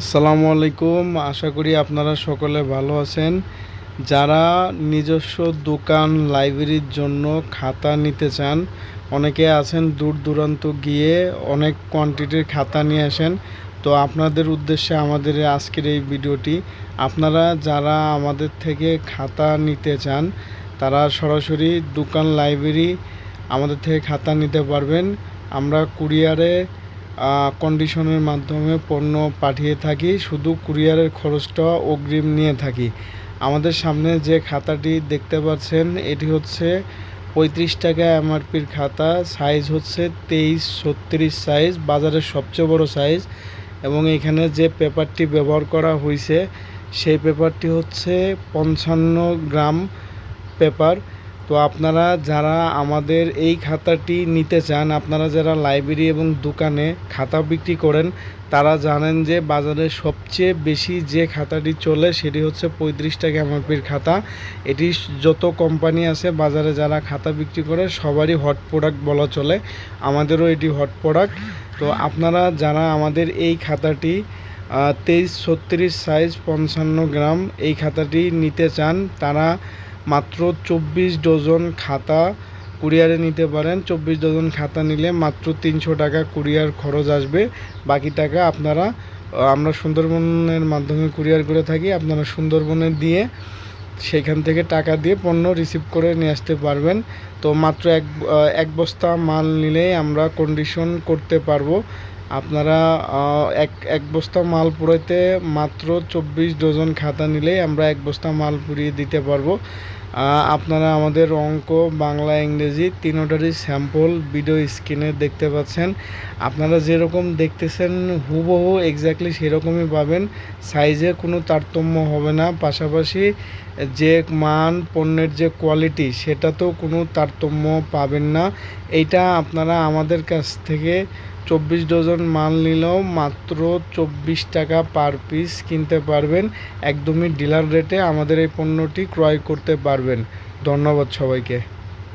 আসসালামু আলাইকুম। আশা করি আপনারা সকলে ভালো আছেন। যারা নিজস্ব দোকান, লাইব্রেরির জন্য খাতা নিতে চান, অনেকে আছেন দূর দূরান্ত গিয়ে অনেক কোয়ান্টিটির খাতা নিয়ে আসেন। তো আপনাদের উদ্দেশ্যে আমাদের আজকের এই ভিডিওটি, আপনারা যারা আমাদের থেকে খাতা নিতে চান, তারা সরাসরি দোকান, লাইব্রেরি আমাদের থেকে খাতা নিতে পারবেন। আমরা কুরিয়ারে কন্ডিশনের মাধ্যমে পণ্য পাঠিয়ে থাকি, শুধু কুরিয়ারের খরচটা অগ্রিম নিয়ে থাকি। আমাদের সামনে যে খাতাটি দেখতে পাচ্ছেন, এটি হচ্ছে পঁয়ত্রিশ টাকা এমআরপির খাতা সাইজ হচ্ছে তেইশ, ছত্রিশ সাইজ বাজারের সবচেয়ে বড় সাইজ এবং এখানে যে পেপারটি ব্যবহার করা হয়েছে সেই পেপারটি হচ্ছে পঞ্চান্ন গ্রাম পেপার তো আপনারা যারা আমাদের এই খাতাটি নিতে চান, আপনারা যারা লাইব্রেরি এবং দোকানে খাতা বিক্রি করেন, তারা জানেন যে বাজারে সবচেয়ে বেশি যে খাতাটি চলে সেটি হচ্ছে পঁয়ত্রিশ টাকা এমআরপির খাতা। এটি যত কোম্পানি আছে, বাজারে যারা খাতা বিক্রি করে, সবারই হট প্রোডাক্ট বলা চলে। আমাদেরও এটি হট প্রোডাক্ট। তো আপনারা যারা আমাদের এই খাতাটি তেইশ ছত্রিশ সাইজ পঞ্চান্ন গ্রাম এই খাতাটি নিতে চান, তারা মাত্র চব্বিশ ডজন খাতা কুরিয়ারে নিতে পারেন। চব্বিশ ডজন খাতা নিলে মাত্র তিনশো টাকা কুরিয়ার খরচ আসবে। বাকি টাকা আপনারা আমরা সুন্দরবনের মাধ্যমে কুরিয়ার করে থাকি। আপনারা সুন্দরবনে দিয়ে সেখান থেকে টাকা দিয়ে পণ্য রিসিভ করে নিয়ে আসতে পারবেন। তো মাত্র এক এক বস্তা মাল নিলেই আমরা কন্ডিশন করতে পারব। আপনারা এক এক বস্তা মাল পুরাইতে মাত্র চব্বিশ ডজন খাতা নিলেই আমরা এক বস্তা মাল পুড়িয়ে দিতে পারব। আপনারা আমাদের অঙ্ক, বাংলা, ইংরেজি তিনোটারই স্যাম্পল ভিডিও স্ক্রিনে দেখতে পাচ্ছেন। আপনারা যেরকম দেখতেছেন, হুবহু এক্স্যাক্টলি সেরকমই পাবেন। সাইজে কোনো তারতম্য হবে না। পাশাপাশি যে মান, পণ্যের যে কোয়ালিটি সেটাতেও কোনো তারতম্য পাবেন না। এইটা আপনারা আমাদের কাছ থেকে চব্বিশ ডজন মাল নিলেও মাত্র চব্বিশ টাকা পার পিস কিনতে পারবেন। একদমই ডিলার রেটে আমাদের এই পণ্যটি ক্রয় করতে পারবেন। ধন্যবাদ সবাইকে।